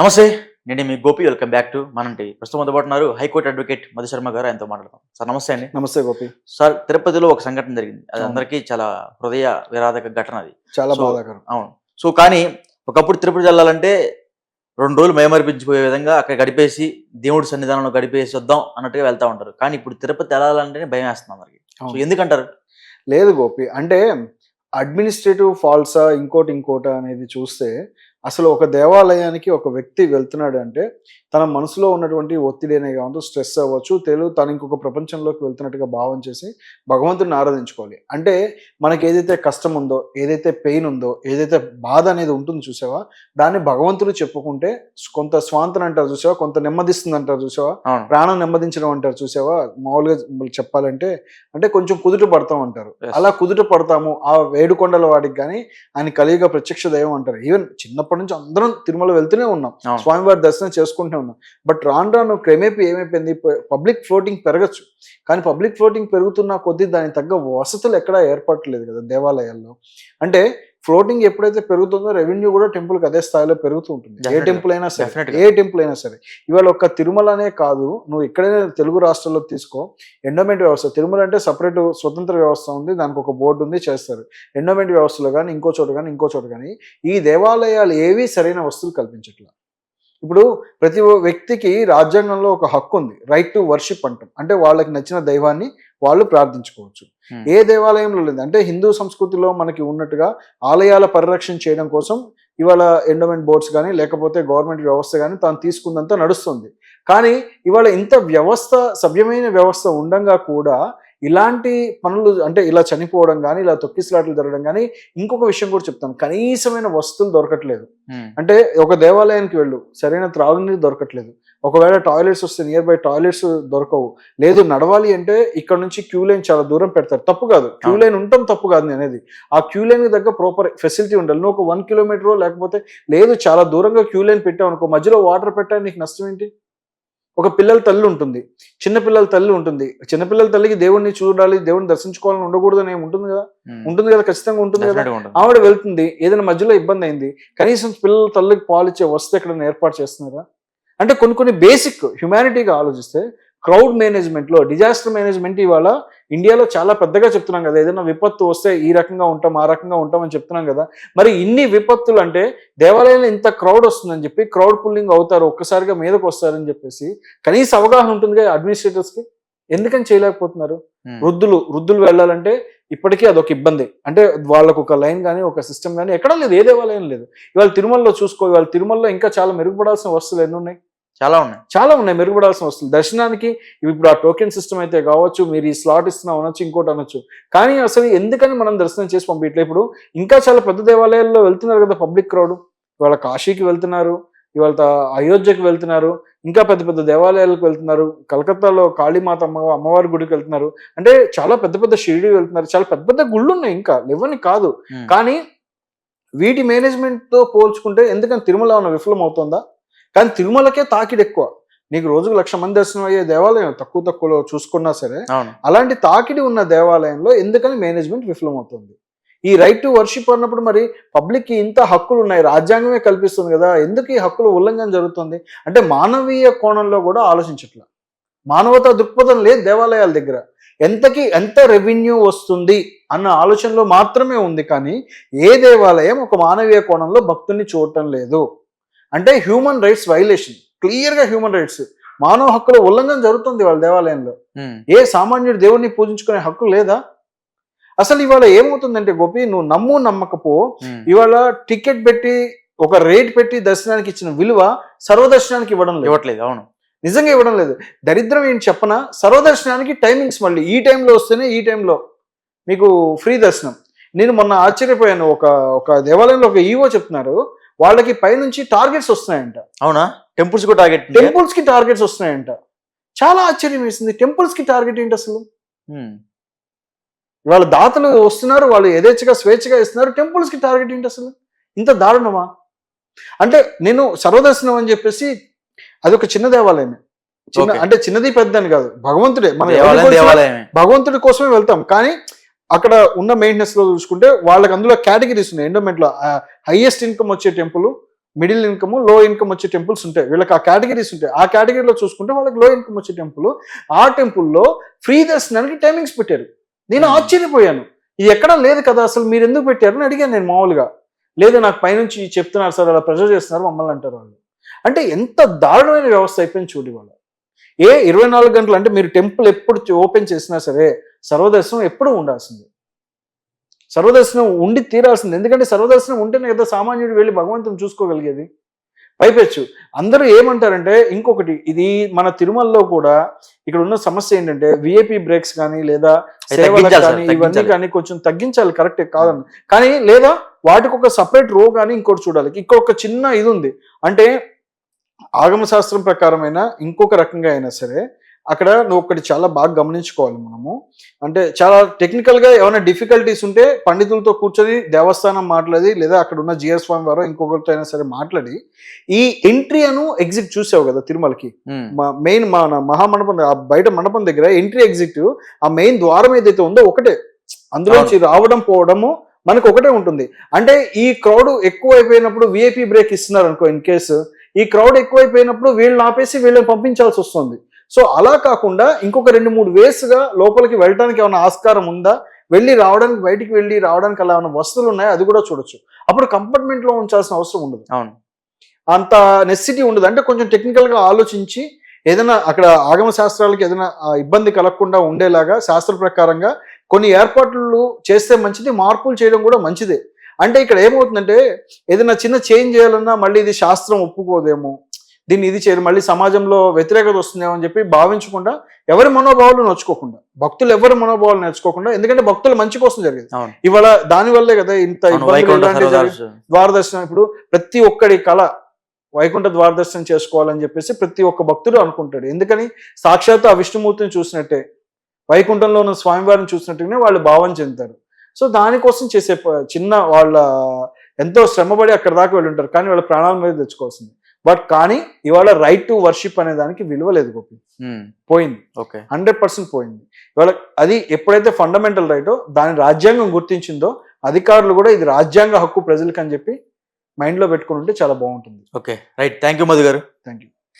నమస్తే నేను మీ గోపి. వెల్కమ్ బ్యాక్ టు మనంటి. ప్రస్తుతం అందుబాటున్నారు high court advocate Madhu Sharma గారు. ఆయనతో మాట్లాడతాం సార్ నమస్తే అండి. నమస్తే గోపి. సార్ తిరుపతిలో ఒక సంఘటన జరిగింది. అది. అందరికీ చాలా హృదయ విరాధక ఘటన అది. చాలా బాధాకరం. అవును. సో కానీ ఒకప్పుడు తిరుపతి వెళ్ళాలంటే రెండు రోజులు మేమర్పించిపోయే విధంగా అక్కడ గడిపేసి దేవుడి సన్నిధానంలో గడిపేసి వద్దాం అన్నట్టుగా వెళ్తా ఉంటారు. కానీ ఇప్పుడు తిరుపతి వెళ్ళాలంటేనే భయం వేస్తుంది అందరికి. సో. ఎందుకంటారు? లేదు గోపి. అంటే అడ్మినిస్ట్రేటివ్ ఫాల్సా ఇంకోటి ఇంకోటి అనేది చూస్తే అసలు ఒక దేవాలయానికి ఒక వ్యక్తి వెళ్తున్నాడు అంటే తన మనసులో ఉన్నటువంటి ఒత్తిడి అనే కావచ్చు స్ట్రెస్ అవ్వచ్చు తెలుగు తను ఇంకొక ప్రపంచంలోకి వెళ్తున్నట్టుగా భావం చేసి భగవంతుడిని ఆరాధించుకోవాలి. అంటే మనకి ఏదైతే కష్టం ఉందో ఏదైతే పెయిన్ ఉందో ఏదైతే బాధ అనేది ఉంటుంది చూసావా? దాన్ని భగవంతుడు చెప్పుకుంటే కొంత స్వాంతన అంటారు చూసావా? కొంత నెమ్మదిస్తుంది అంటారు చూసావా? ప్రాణం నెమ్మదించడం అంటారు చూసావా? మామూలుగా చెప్పాలంటే అంటే కొంచెం కుదుట పడతాం అంటారు. అలా కుదుట పడతాము ఆ వేడుకొండల వాడికి కానీ ఆయన కలియుగ ప్రత్యక్ష దైవం అంటారు. ఈవెన్ చిన్నప్పటి నుంచి అందరం తిరుమల వెళ్తూనే ఉన్నాం. స్వామివారి దర్శనం చేసుకుంటూనే ఉన్నాం. బట్ రాను రాను క్రమేపీ ఏమైపోయింది? పబ్లిక్ ఫ్లోటింగ్ పెరగచ్చు. కానీ పబ్లిక్ ఫ్లోటింగ్ పెరుగుతున్న కొద్దీ దానికి తగ్గ వసతులు ఎక్కడా ఏర్పడలేదు కదా దేవాలయాల్లో. అంటే ఫ్లోటింగ్ ఎప్పుడైతే పెరుగుతుందో రెవెన్యూ కూడా టెంపుల్కి అదే స్థాయిలో పెరుగుతూ ఉంటుంది. ఏ. టెంపుల్ అయినా సరే. ఏ టెంపుల్ అయినా సరే. ఇవాళ ఒక్క తిరుమలనే కాదు నువ్వు ఎక్కడైనా తెలుగు రాష్ట్రాల్లో తీసుకో ఎండోమెంట్ వ్యవస్థ తిరుమల అంటే సపరేట్ స్వతంత్ర వ్యవస్థ ఉంది దానికి ఒక బోర్డు ఉంది చేస్తారు. ఎండోమెంట్ వ్యవస్థలో కానీ ఇంకో చోట కానీ ఇంకో చోట కానీ ఈ దేవాలయాలు ఏవి సరైన వస్తువులు కల్పించట్లా. ఇప్పుడు ప్రతి వ్యక్తికి రాజ్యాంగంలో ఒక హక్కు ఉంది రైట్ టు వర్షిప్ అంటాం. అంటే వాళ్ళకి నచ్చిన దైవాన్ని వాళ్ళు ప్రార్థించుకోవచ్చు. ఏ దేవాలయంలో లేదు. అంటే హిందూ సంస్కృతిలో మనకి ఉన్నట్టుగా ఆలయాల పరిరక్షణ చేయడం కోసం ఇవాళ ఎండోమెంట్ బోర్డ్స్ కానీ లేకపోతే గవర్నమెంట్ వ్యవస్థ కానీ తాను తీసుకుందంతా నడుస్తుంది. కానీ ఇవాళ ఇంత వ్యవస్థ సభ్యమైన వ్యవస్థ ఉండంగా కూడా ఇలాంటి పనులు అంటే ఇలా చనిపోవడం కానీ ఇలా తొక్కిసలాటలు జరగడం కానీ ఇంకొక విషయం కూడా చెప్తాను. కనీసమైన వస్తువులు దొరకట్లేదు. అంటే ఒక దేవాలయానికి వెళ్ళు. సరైన త్రాగునీరు దొరకట్లేదు. ఒకవేళ టాయిలెట్స్ వస్తే నియర్ బై టాయిలెట్స్ దొరకవు. లేదు నడవాలి అంటే ఇక్కడ నుంచి క్యూ లైన్ చాలా దూరం పెడతారు. తప్పు కాదు. క్యూ. లైన్ ఉండటం తప్పు కాదు అనేది. ఆ క్యూ లైన్ దగ్గర ప్రాపర్ ఫెసిలిటీ ఉండాలి. నువ్వు ఒక వన్ కిలోమీటర్ లేకపోతే లేదు చాలా దూరంగా క్యూ లైన్ పెట్టావు అనుకో మధ్యలో వాటర్ పెట్టా నీకు నష్టం ఏంటి? ఒక పిల్లల తల్లి ఉంటుంది. చిన్న పిల్లల తల్లి ఉంటుంది. చిన్నపిల్లల తల్లికి దేవుడిని చూడాలి దేవుడిని దర్శించుకోవాలని ఉండకూడదు అని ఏమి ఉంటుంది కదా. ఉంటుంది కదా? ఖచ్చితంగా ఉంటుంది కదా. ఆవిడ వెళ్తుంది. ఏదైనా మధ్యలో ఇబ్బంది అయింది. కనీసం పిల్లల తల్లికి పాలు ఇచ్చే వస్తే ఎక్కడైనా ఏర్పాటు చేస్తున్నారా? అంటే కొన్ని కొన్ని బేసిక్ హ్యుమానిటీగా ఆలోచిస్తే క్రౌడ్ మేనేజ్మెంట్లో డిజాస్టర్ మేనేజ్మెంట్ ఇవాళ ఇండియాలో చాలా పెద్దగా చెప్తున్నాం కదా ఏదైనా విపత్తు వస్తే ఈ రకంగా ఉంటాం ఆ రకంగా ఉంటాం అని చెప్తున్నాం కదా. మరి ఇన్ని విపత్తులు అంటే దేవాలయంలో ఇంత క్రౌడ్ వస్తుందని చెప్పి క్రౌడ్ పుల్లింగ్ అవుతారు ఒక్కసారిగా మీదకు వస్తారని చెప్పేసి కనీస అవగాహన ఉంటుంది కదా అడ్మినిస్ట్రేటర్స్కి. ఎందుకని చేయలేకపోతున్నారు? ఉమ్. వృద్ధులు వృద్ధులు వెళ్ళాలంటే ఇప్పటికీ అదొక ఇబ్బంది. అంటే వాళ్ళకు ఒక లైన్ కానీ ఒక సిస్టమ్ కానీ ఎక్కడా లేదు ఏ దేవాలయం లేదు. ఇవాళ తిరుమలలో చూసుకో ఇవాళ తిరుమలలో ఇంకా చాలా మెరుగుపడాల్సిన వస్తువులు ఎన్ని ఉన్నాయి? చాలా ఉన్నాయి. చాలా ఉన్నాయి. మెరుగుపడాల్సిన వస్తువులు. దర్శనానికి ఇప్పుడు ఆ టోకెన్ సిస్టమ్ అయితే కావచ్చు మీరు ఈ స్లాట్ ఇస్తున్నా అనొచ్చు ఇంకోటి అనొచ్చు. కానీ అసలు ఎందుకని మనం దర్శనం చేసి పంపించట్లేదు ఇప్పుడు ఇంకా చాలా పెద్ద దేవాలయాల్లో వెళ్తున్నారు కదా పబ్లిక్ క్రౌడ్ ఇవాళ కాశీకి వెళ్తున్నారు ఇవాళ అయోధ్యకి వెళ్తున్నారు ఇంకా పెద్ద పెద్ద దేవాలయాలకు వెళ్తున్నారు కలకత్తాలో కాళీమాత అమ్మ అమ్మవారి గుడికి వెళ్తున్నారు. అంటే చాలా పెద్ద పెద్ద షిరిడి వెళ్తున్నారు. చాలా పెద్ద పెద్ద గుళ్ళు ఉన్నాయి ఇంకా. లేవని కాదు. కానీ వీటి మేనేజ్మెంట్తో పోల్చుకుంటే ఎందుకని తిరుమల ఏమైనా విఫలం అవుతుందా కానీ తిరుమలకే తాకిడి ఎక్కువ. నీకు రోజుకు లక్ష మంది దర్శనం అయ్యే దేవాలయం తక్కువ తక్కువలో చూసుకున్నా సరే అలాంటి తాకిడి ఉన్న దేవాలయంలో ఎందుకని మేనేజ్మెంట్ విఫలమవుతుంది? ఈ రైట్ టు వర్షిప్ అన్నప్పుడు మరి పబ్లిక్కి ఇంత హక్కులు ఉన్నాయి. రాజ్యాంగమే కల్పిస్తుంది కదా. ఎందుకు ఈ హక్కుల ఉల్లంఘన జరుగుతుంది? అంటే మానవీయ కోణంలో కూడా ఆలోచించట్ల. మానవతా దృక్పథం లేదు దేవాలయాల దగ్గర ఎంతకి ఎంత రెవెన్యూ వస్తుంది అన్న ఆలోచనలో మాత్రమే ఉంది కానీ ఏ దేవాలయం ఒక మానవీయ కోణంలో భక్తుని చూడటం లేదు. అంటే హ్యూమన్ రైట్స్ వైలేషన్ క్లియర్గా హ్యూమన్ రైట్స్ మానవ హక్కుల ఉల్లంఘన జరుగుతుంది వాళ్ళ దేవాలయంలో. ఉమ్. ఏ సామాన్యుడు దేవుడిని పూజించుకునే హక్కు లేదా? అసలు ఇవాళ ఏమవుతుందంటే గోపి నువ్వు నమ్ము నమ్మకపో ఉమ్. ఇవాళ టికెట్ పెట్టి ఒక రేట్ పెట్టి దర్శనానికి ఇచ్చిన విలువ సర్వదర్శనానికి ఇవ్వడం లేదు. ఇవ్వట్లేదు అవును. నిజంగా ఇవ్వడం లేదు. దరిద్రం ఏంటి చెప్పనా? సర్వదర్శనానికి టైమింగ్స్ మళ్ళీ. ఈ టైంలో వస్తేనే ఈ టైంలో మీకు ఫ్రీ దర్శనం. నేను మొన్న ఆశ్చర్యపోయాను. ఒక ఒక దేవాలయంలో ఒక ఈవో చెప్తున్నారు. వాళ్ళకి పైనుంచి టార్గెట్స్ వస్తున్నాయంట. అవునా? టెంపుల్స్ కూడా టార్గెట్ టెంపుల్స్కి టార్గెట్స్ వస్తున్నాయంట. చాలా ఆశ్చర్యం వేసింది. టెంపుల్స్కి టార్గెట్ ఏంటి అసలు? వాళ్ళ దాతలు వస్తున్నారు వాళ్ళు యథేచ్ఛగా స్వేచ్ఛగా ఇస్తున్నారు టెంపుల్స్కి టార్గెట్ ఏంటి అసలు? ఇంత దారుణమా? అంటే నేను సర్వదర్శనం అని చెప్పేసి అది ఒక చిన్న దేవాలయమే. చిన్న. అంటే చిన్నది పెద్ద అని కాదు. భగవంతుడే. మనం భగవంతుడి కోసమే వెళ్తాం. కానీ అక్కడ ఉన్న మెయింటెనెన్స్లో చూసుకుంటే వాళ్ళకి అందులో కేటగిరీస్ ఉన్నాయి. ఎండోమెంట్లో హైయెస్ట్ ఇన్కమ్ వచ్చే టెంపుల్ మిడిల్ ఇన్కమ్లో ఇన్కమ్ వచ్చే టెంపుల్స్ ఉంటాయి. వీళ్ళకి ఆ కేటగిరీస్ ఉంటాయి. ఆ కేటగిరీలో చూసుకుంటే వాళ్ళకి లో ఇన్కమ్ వచ్చే టెంపుల్ ఆ టెంపుల్లో ఫ్రీ దర్శనానికి టైమింగ్స్ పెట్టారు. నేను Hmm. ఆశ్చర్యపోయాను. ఇది ఎక్కడా లేదు కదా అసలు మీరు ఎందుకు పెట్టారు అని అడిగాను నేను మామూలుగా. లేదు నాకు పైనుంచి చెప్తున్నారు సార్ అలా ప్రెజర్ చేస్తున్నారు మమ్మల్ని అంటారు వాళ్ళు. అంటే ఎంత దారుణమైన వ్యవస్థ అయిపోయింది చూడు వాళ్ళు ఏ ఇరవై నాలుగు గంటలు అంటే మీరు టెంపుల్ ఎప్పుడు ఓపెన్ చేసినా సరే సర్వదర్శనం ఎప్పుడు ఉండాల్సింది. సర్వదర్శనం ఉండి తీరాల్సింది. ఎందుకంటే సర్వదర్శనం ఉంటేనే కదా సామాన్యుడు వెళ్ళి భగవంతుని చూసుకోగలిగేది. పైపెచ్చు. అందరూ ఏమంటారంటే ఇంకొకటి ఇది మన తిరుమలలో కూడా ఇక్కడ ఉన్న సమస్య ఏంటంటే విఐపి బ్రేక్స్ కానీ లేదా సార్, కానీ ఇవన్నీ. కానీ కొంచెం తగ్గించాలి కరెక్టే కాదని కానీ లేదా వాటికి ఒక సపరేట్ రో కానీ ఇంకోటి చూడాలి. ఇంకొక చిన్న ఇది ఉంది. అంటే ఆగమ శాస్త్రం ప్రకారమైన ఇంకొక రకంగా అయినా సరే అక్కడ నువ్వు ఒకటి చాలా బాగా గమనించుకోవాలి మనము. అంటే చాలా టెక్నికల్గా ఏమైనా డిఫికల్టీస్ ఉంటే పండితులతో కూర్చొని దేవస్థానం మాట్లాడి లేదా అక్కడ ఉన్న జిఆర్ స్వామి వారు ఇంకొకరితో అయినా సరే మాట్లాడి ఈ ఎంట్రీ అను ఎగ్జిట్ చూసావు కదా తిరుమలకి? మెయిన్ మన మహామండపం ఆ బయట మండపం దగ్గర ఎంట్రీ ఎగ్జిట్ ఆ మెయిన్ ద్వారం ఏదైతే ఉందో ఒకటే. అందులోంచి రావడం పోవడము మనకు ఒకటే ఉంటుంది. అంటే ఈ క్రౌడ్ ఎక్కువ అయిపోయినప్పుడు విఐపి బ్రేక్ ఇస్తున్నారు అనుకో ఇన్ కేసు ఈ క్రౌడ్ ఎక్కువైపోయినప్పుడు వీళ్ళని ఆపేసి వీళ్ళని పంపించాల్సి వస్తుంది. సో అలా కాకుండా ఇంకొక రెండు మూడు వేస్గా లోపలికి వెళ్ళడానికి ఏమైనా ఆస్కారం ఉందా? వెళ్ళి రావడానికి బయటికి వెళ్ళి రావడానికి అలా ఏమైనా వస్తువులు ఉన్నాయో? అది కూడా చూడొచ్చు. అప్పుడు కంపార్ట్మెంట్లో ఉంచాల్సిన అవసరం ఉండదు. అవును. అంత నెసిటీ ఉండదు. అంటే కొంచెం టెక్నికల్గా ఆలోచించి ఏదైనా అక్కడ ఆగమ శాస్త్రాలకి ఏదైనా ఇబ్బంది కలగకుండా ఉండేలాగా శాస్త్ర ప్రకారంగా కొన్ని ఏర్పాట్లు చేస్తే మంచిది మార్పులు చేయడం కూడా మంచిదే. అంటే ఇక్కడ ఏమవుతుందంటే ఏదైనా చిన్న చేంజ్ చేయాలన్నా మళ్ళీ ఇది శాస్త్రం ఒప్పుకోదేమో. దీన్ని ఇది చేయరు మళ్ళీ సమాజంలో వ్యతిరేకత వస్తుందేమో అని చెప్పి భావించకుండా ఎవరి మనోభావాలు నొచ్చుకోకుండా భక్తులు ఎవరి మనోభావాలు నేర్చుకోకుండా ఎందుకంటే భక్తుల మంచి కోసం జరిగేది. ఇవాళ దాని వల్లే కదా ఇంత. ద్వారదర్శనం. ఇప్పుడు ప్రతి ఒక్కడి కళ వైకుంఠ ద్వారదర్శనం చేసుకోవాలని చెప్పేసి ప్రతి ఒక్క భక్తుడు అనుకుంటాడు. ఎందుకని? సాక్షాత్ ఆ విష్ణుమూర్తిని చూసినట్టే వైకుంఠంలో ఉన్న స్వామివారిని చూసినట్టుగానే వాళ్ళు భావం చెందుతారు. సో దానికోసం చేసే చిన్న వాళ్ళ ఎంతో శ్రమపడి అక్కడ దాకా వెళ్ళి ఉంటారు కానీ వాళ్ళ ప్రాణాల మీద తెచ్చుకోవాల్సింది. బట్ కానీ ఇవాళ రైట్ టు వర్షిప్ అనే దానికి విలువ లేదు గోపి. ఉమ్, పోయింది. ఓకే హండ్రెడ్ పర్సెంట్ పోయింది. ఇవాళ అది ఎప్పుడైతే ఫండమెంటల్ రైటో దాని రాజ్యాంగం గుర్తించిందో అధికారులు కూడా ఇది రాజ్యాంగ హక్కు ప్రజలకు అని చెప్పి మైండ్లో పెట్టుకుని ఉంటే చాలా బాగుంటుంది. Okay right thank you Madhu గారు థ్యాంక్ యూ